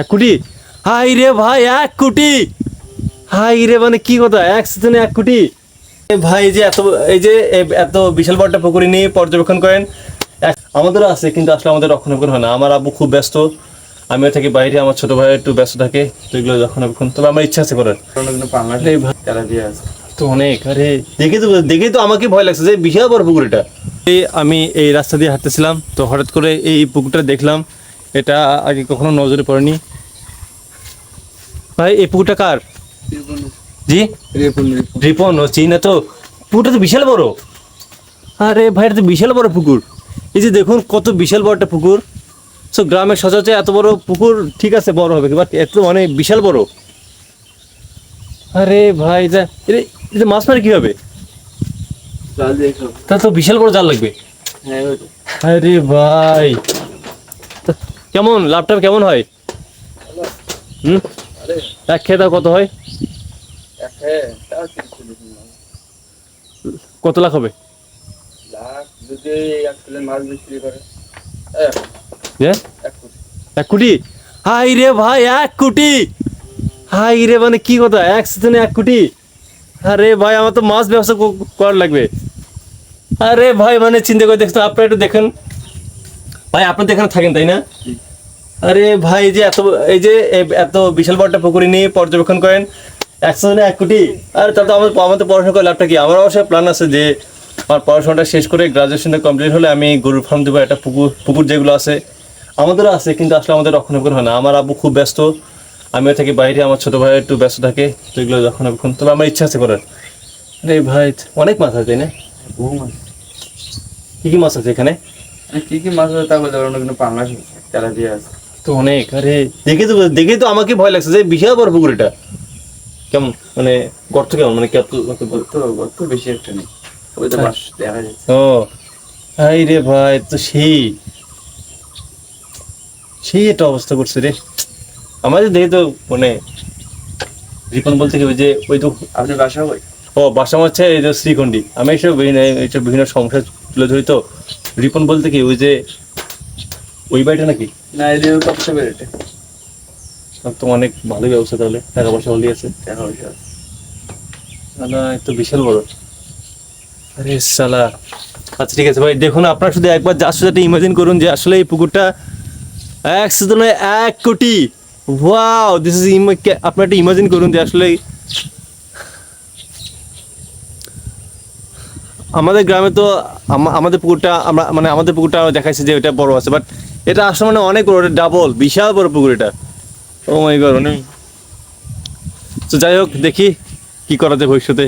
এক কোটি? হাই রে ভাই, এক কোটি। হাই রে মানে কি কথা? এক সিজনে এক কোটি। ভাই যে এত, এই যে এত বিশাল বড়টা পুকুরি নিয়ে পর্যবেক্ষণ করেন আমাদেরও আছে, কিন্তু আসলে আমাদের রক্ষণাবেক্ষণ হয় না। আমার আব্বু খুব ব্যস্ত। আমিও থাকি বাইরে, আমার ছোট ভাই একটু ব্যস্ত থাকে, তো এগুলো রক্ষণাবেক্ষণ। তবে আমার ইচ্ছা আছে করার। তো অনেক, আরে। দেখে তো দেখেই তো আমাকে ভয় লাগছে যে বিশাল বড় পুকুর এটা এই আমি এই রাস্তা দিয়ে হাঁটতেছিলাম, তো হঠাৎ করে এই পুকুরটা দেখলাম এটা আগে কখনো নজরে পড়েনি। ভাই এই পুকুরটা কার? জি? রিপুন ও চিনা তো। পুকুরটা তো বিশাল বড়। আরে ভাই এটা তো বিশাল বড় পুকুর। এই যে দেখুন কত বিশাল বড় একটা পুকুর। সো গ্রামের সচরাচর এত বড় পুকুর ঠিক আছে বড় হবে বাট এত মানে বিশাল বড়। আরে ভাই এটা এটা- মাছ মারে কি হবে তা তো বিশাল বড় জাল লাগবে। হ্যাঁ আরে ভাই। কেমন? লাভটা কেমন হয়? হুম? এক খেয়ে কত হয়। কত লাখ হবে? এক কোটি? হাই রে ভাই, এক কোটি! হাই রে মানে কি কথা? এক সিজনে এক কোটি? আরে ভাই, আমার তো মাছ ব্যবসা করার লাগবে। আরে ভাই মানে চিন্তা করে দেখতে আপনারা একটু দেখেন। ভাই আপনি তো এখানে থাকেন তাই না? আরে ভাই যে এত এই যে এত বিশাল বড়টা পুকুরি নিয়ে পর্যবেক্ষণ করেন একশো সিজনে এক কোটি? আর তাহলে তো আমার আমাদের পড়াশোনা করে লাভটা কি? আমার অবশ্যই প্ল্যান আছে যে আমার পড়াশোনাটা শেষ করে গ্রাজুয়েশনটা কমপ্লিট হলে আমি গরুর ফার্ম দেবো একটা পুকুর পুকুর যেগুলো আছে আমাদেরও আছে কিন্তু আসলে আমাদের রক্ষণাবেক্ষণ হয় না। আমার আব্বু খুব ব্যস্ত আমিও থাকি বাইরে আমার ছোটো ভাই একটু ব্যস্ত থাকে তো এগুলো রক্ষণাবেক্ষণ তবে আমার ইচ্ছা আছে করার। আরে ভাই অনেক মাছ আছে তাই না? কি কি মাছ আছে এখানে? কি কি মাছ আছে তা বলতে পারব না কিন্তু পাঙ্গাস আছে তেলাপিয়া আছে। তো অনেক আরে। দেখে তো দেখেই তো আমাকে ভয় লাগছে যে বিশাল বড় পুকুরটা কেমন মানে গর্ত কেমন মানে কত কত- গত গত বেশি একটা নেই। ওই তো মাছ দেখা যাচ্ছে। ও হাই রে ভাই তো সেই। সেই একটা অবস্থা করছে রে। আমাদের দেখে তো মানে রিপন বলতে কি ওই যে ওই তো আপনি বাসা ও বাসা হচ্ছে এই যে শ্রীখণ্ডী। আমি এইসব বিভিন্ন এইসব বিভিন্ন সমস্যা তুলে ধরি তো। রিপন বলতে কি ওই যে ওই বাড়িটা নাকি? না এদিকে কষ্ট বেড়েটে। তার তো অনেক ভালো ব্যবস্থা তাহলে টাকা পয়সা হলি আছে। টাকা পয়সা আছে। সালা এ তো বিশাল বড়। আরে সালা আচ্ছা ঠিক আছে ভাই দেখুন আপনারা শুধু একবার যার সাথে ইমাজিন করুন যে আসলে এই পুকুরটা এক শুধু নয় এক কোটি। ওয়াও দিস ইজ আপনারা একটা ইমাজিন করুন যে আসলে আমাদের গ্রামে তো আম- আমাদের পুকুরটা আমরা মানে আমাদের পুকুরটা দেখাইছে যে এটা বড় আছে বাট এটা আসলে মানে অনেক বড়, এটা ডাবল বিশাল বড় পুকুর এটা। ও মাই গড অনেক তো যাই হোক, দেখি কি করা যায় ভবিষ্যতে।